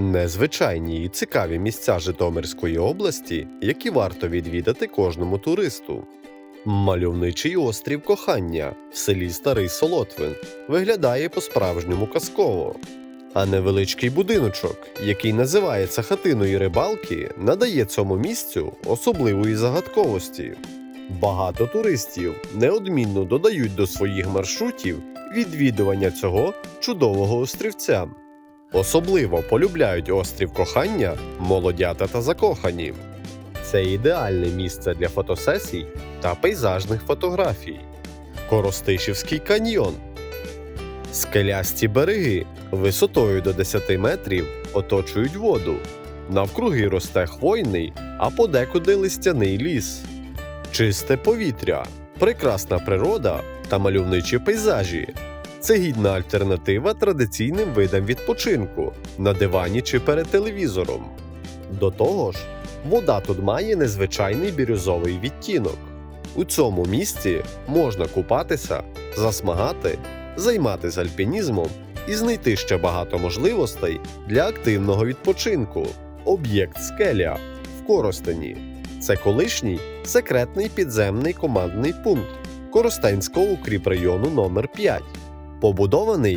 Незвичайні і цікаві місця Житомирської області, які варто відвідати кожному туристу. Мальовничий острів кохання в селі Старий Солотвин виглядає по-справжньому казково. А невеличкий будиночок, який називається хатиною рибалки, надає цьому місцю особливої загадковості. Багато туристів неодмінно додають до своїх маршрутів відвідування цього чудового острівця. Особливо полюбляють острів кохання молодята та закохані. Це ідеальне місце для фотосесій та пейзажних фотографій. Коростишівський каньйон. Скелясті береги висотою до 10 метрів оточують воду. Навкруги росте хвойний, а подекуди листяний ліс. Чисте повітря, прекрасна природа та мальовничі пейзажі. Це гідна альтернатива традиційним видам відпочинку на дивані чи перед телевізором. До того ж, вода тут має незвичайний бірюзовий відтінок. У цьому місці можна купатися, засмагати, займатися альпінізмом і знайти ще багато можливостей для активного відпочинку. Об'єкт скеля в Коростені. Це колишній секретний підземний командний пункт Коростенського укріпрайону номер 5 побудований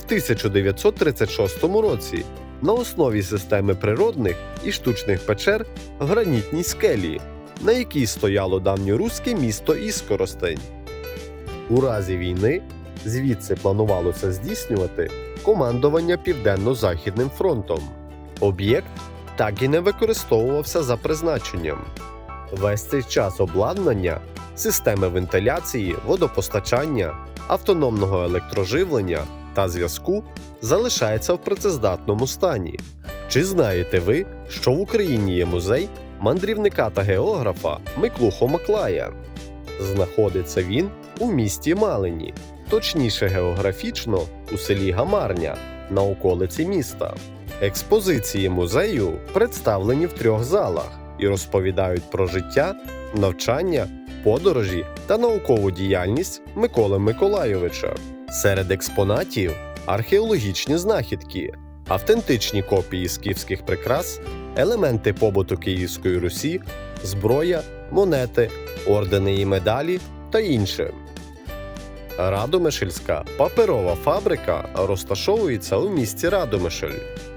в 1936 році на основі системи природних і штучних печер в гранітній скелі, на якій стояло давньоруське місто Іскоростень. У разі війни звідси планувалося здійснювати командування Південно-Західним фронтом. Об'єкт так і не використовувався за призначенням. Весь цей час обладнання, системи вентиляції, водопостачання, автономного електроживлення та зв'язку залишається в працездатному стані. Чи знаєте ви, що в Україні є музей мандрівника та географа Миклухо Маклая? Знаходиться він у місті Малині, точніше географічно у селі Гамарня на околиці міста. Експозиції музею представлені в трьох залах і розповідають про життя, навчання, подорожі та наукову діяльність Миколи Миколайовича. Серед експонатів археологічні знахідки, автентичні копії скіфських прикрас, елементи побуту Київської Русі, зброя, монети, ордени і медалі та інше. Радомишльська паперова фабрика розташовується у місті Радомишль.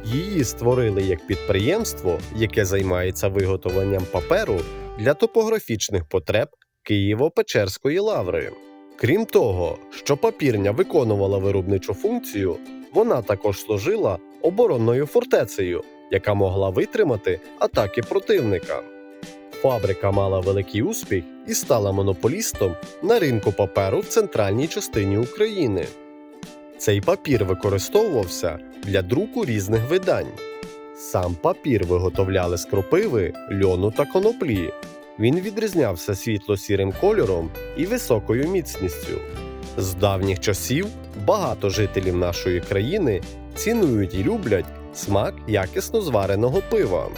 Її створили як підприємство, яке займається виготовленням паперу для топографічних потреб Києво-Печерської лаври. Крім того, що папірня виконувала виробничу функцію, вона також служила оборонною фортецею, яка могла витримати атаки противника. Фабрика мала великий успіх і стала монополістом на ринку паперу в центральній частині України. Цей папір використовувався для друку різних видань. Сам папір виготовляли з кропиви, льону та коноплі. Він відрізнявся світло-сірим кольором і високою міцністю. З давніх часів багато жителів нашої країни цінують і люблять смак якісно звареного пива.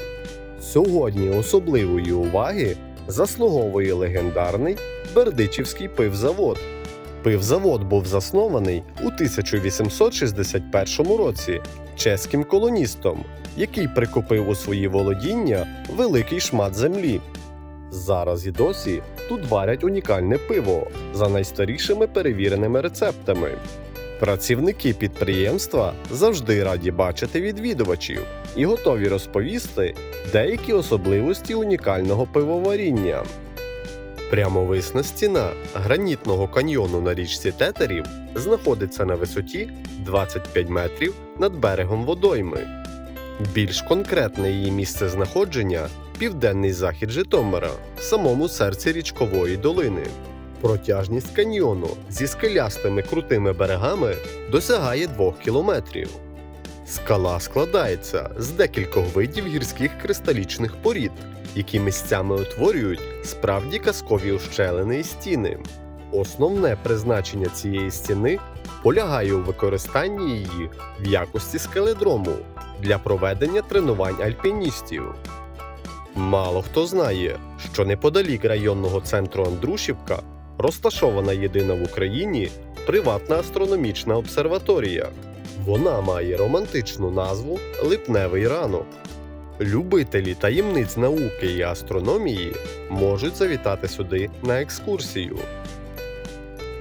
Сьогодні особливої уваги заслуговує легендарний Бердичівський пивзавод. Пивзавод був заснований у 1861 році чеським колоністом, який прикупив у свої володіння великий шмат землі. Зараз і досі тут варять унікальне пиво за найстарішими перевіреними рецептами. Працівники підприємства завжди раді бачити відвідувачів і готові розповісти деякі особливості унікального пивоваріння. Прямовисна стіна гранітного каньйону на річці Тетерів знаходиться на висоті 25 метрів над берегом водойми. Більш конкретне її місце знаходження південний захід Житомира в самому серці річкової долини. Протяжність каньйону зі скелястими крутими берегами досягає 2 кілометрів. Скала складається з декількох видів гірських кристалічних порід, які місцями утворюють справді казкові ущелини і стіни. Основне призначення цієї стіни полягає у використанні її в якості скеледрому для проведення тренувань альпіністів. Мало хто знає, що неподалік районного центру Андрушівка розташована єдина в Україні приватна астрономічна обсерваторія. Вона має романтичну назву Липневий ранок. Любителі таємниць науки і астрономії можуть завітати сюди на екскурсію.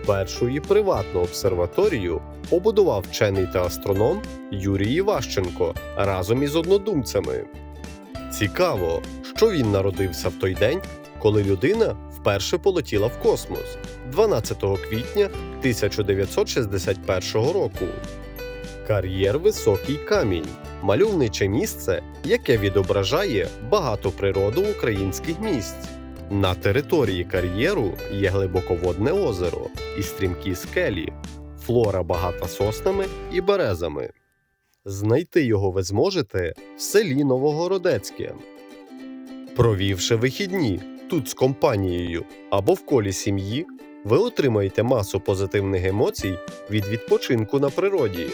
Першу і приватну обсерваторію побудував вчений та астроном Юрій Іващенко разом із однодумцями. Цікаво, що він народився в той день, коли людина вперше полетіла в космос 12 квітня 1961 року. Кар'єр Високий камінь мальовниче місце, яке відображає багату природу українських місць. На території кар'єру є глибоководне озеро і стрімкі скелі, флора багата соснами і березами. Знайти його ви зможете в селі Новогородецьке. Провівши вихідні тут з компанією або в колі сім'ї, ви отримаєте масу позитивних емоцій від відпочинку на природі.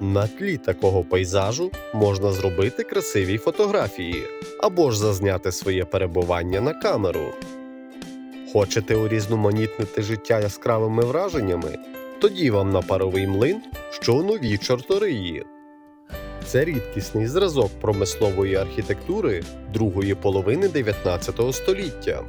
На тлі такого пейзажу можна зробити красиві фотографії або ж зазняти своє перебування на камеру. Хочете урізноманітнити життя яскравими враженнями? Тоді вам на паровий млин, що у новій чорториї. Це рідкісний зразок промислової архітектури другої половини 19 століття.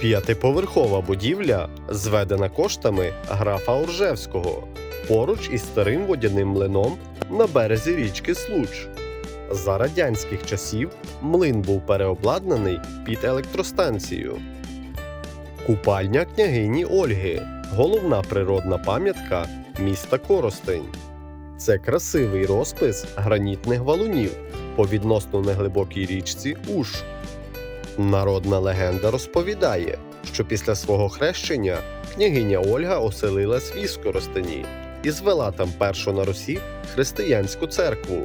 П'ятиповерхова будівля зведена коштами графа Оржевського поруч із старим водяним млином на березі річки Случ. За радянських часів млин був переобладнаний під електростанцію. Купальня княгині Ольги головна природна пам'ятка міста Коростень. Це красивий розпис гранітних валунів по відносно неглибокій річці Уш. Народна легенда розповідає, що після свого хрещення княгиня Ольга оселилась в Іскоростені і звела там першу на Русі християнську церкву.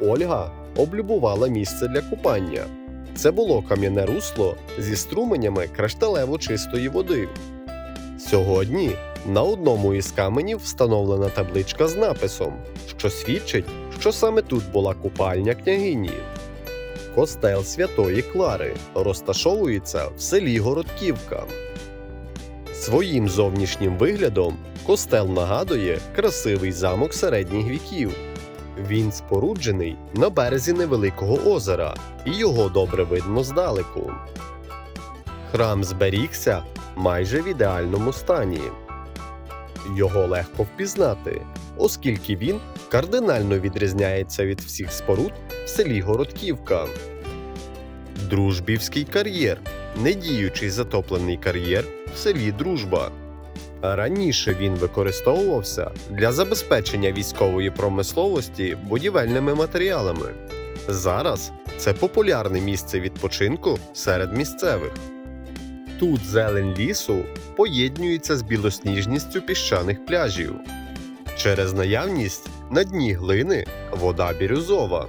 Ольга облюбувала місце для купання. Це було кам'яне русло зі струменями кришталево чистої води. Сьогодні на одному із каменів встановлена табличка з написом, що свідчить, що саме тут була купальня княгині. Костел Святої Клари розташовується в селі Городківка. Своїм зовнішнім виглядом костел нагадує красивий замок середніх віків. Він споруджений на березі невеликого озера, і його добре видно здалеку. Храм зберігся майже в ідеальному стані. Його легко впізнати, оскільки він кардинально відрізняється від всіх споруд в селі Городківка. Дружбівський кар'єр недіючий затоплений кар'єр в селі Дружба. Раніше він використовувався для забезпечення військової промисловості будівельними матеріалами. Зараз це популярне місце відпочинку серед місцевих. Тут зелень лісу поєднується з білосніжністю піщаних пляжів. Через наявність на дні глини вода бірюзова.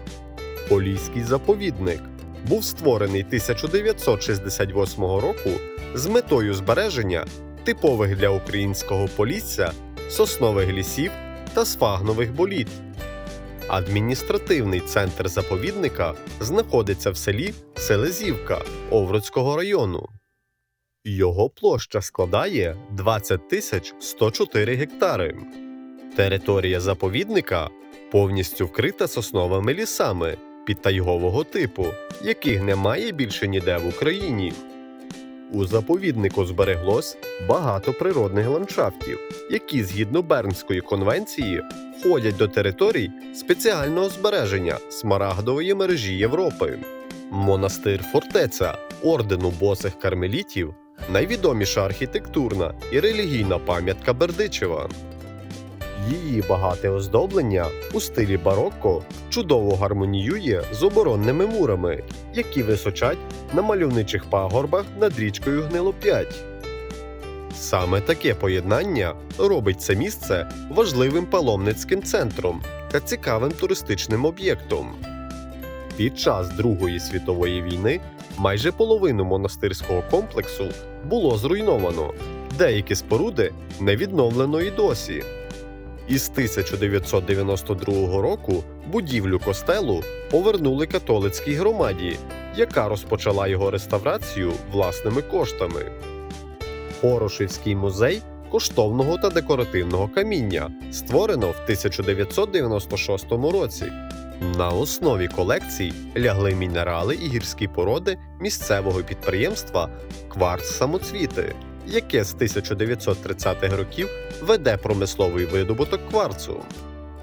Поліський заповідник був створений 1968 року з метою збереження типових для українського полісся соснових лісів та сфагнових боліт. Адміністративний центр заповідника знаходиться в селі Селезівка Овруцького району. Його площа складає 20 тисяч 104 гектари. Територія заповідника повністю вкрита сосновими лісами підтайгового типу, яких немає більше ніде в Україні. У заповіднику збереглось багато природних ландшафтів, які згідно Бернської конвенції входять до територій спеціального збереження смарагдової мережі Європи. Монастир фортеця ордену босих кармелітів найвідоміша архітектурна і релігійна пам'ятка Бердичева. Її багате оздоблення у стилі барокко чудово гармоніює з оборонними мурами, які височать на мальовничих пагорбах над річкою Гнилоп'ять. Саме таке поєднання робить це місце важливим паломницьким центром та цікавим туристичним об'єктом. Під час Другої світової війни майже половину монастирського комплексу було зруйновано, деякі споруди не відновлено і досі. Із 1992 року будівлю костелу повернули католицькій громаді, яка розпочала його реставрацію власними коштами. Порошівський музей коштовного та декоративного каміння, створено в 1996 році. На основі колекцій лягли мінерали і гірські породи місцевого підприємства Кварц Самоцвіти, яке з 1930-х років веде промисловий видобуток кварцу.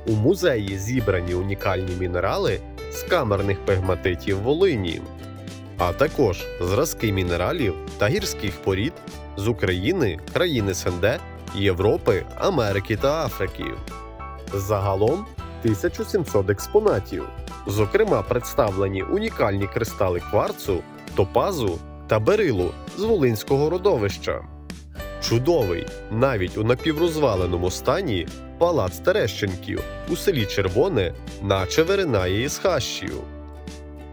У музеї зібрані унікальні мінерали з камерних пегматитів Волині, а також зразки мінералів та гірських порід з України, країн СНД, Європи, Америки та Африки. Загалом 1700 експонатів. Зокрема, представлені унікальні кристали кварцу, топазу та берилу з Волинського родовища. Чудовий, навіть у напіврозваленому стані, палац Терещенків у селі Червоне, наче виринає із хащів.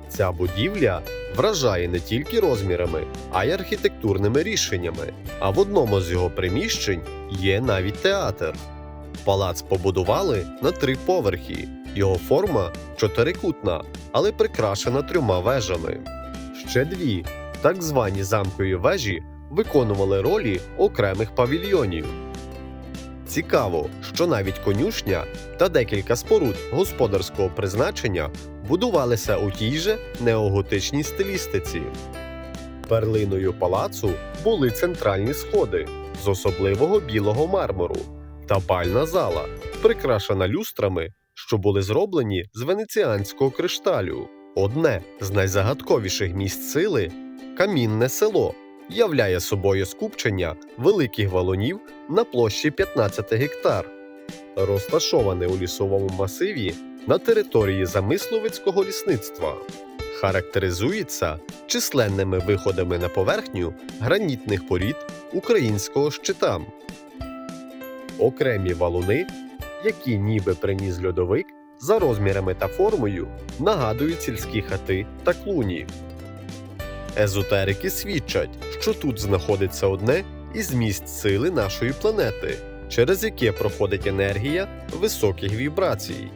Ця будівля вражає не тільки розмірами, а й архітектурними рішеннями. А в одному з його приміщень є навіть театр. Палац побудували на три поверхи. Його форма чотирикутна, але прикрашена трьома вежами. Ще дві, так звані замкові вежі, виконували ролі окремих павільйонів. Цікаво, що навіть конюшня та декілька споруд господарського призначення будувалися у тій же неоготичній стилістиці. Перлиною палацу були центральні сходи з особливого білого мармуру та бальна зала, прикрашена люстрами, що були зроблені з венеціанського кришталю. Одне з найзагадковіших місць сили камінне село являє собою скупчення великих валунів на площі 15 гектар, розташоване у лісовому масиві на території замисловицького лісництва. Характеризується численними виходами на поверхню гранітних порід українського щита. Окремі валуни, які ніби приніс льодовик, за розмірами та формою нагадують сільські хати та клуні. Езотерики свідчать, що тут знаходиться одне із місць сили нашої планети, через яке проходить енергія високих вібрацій.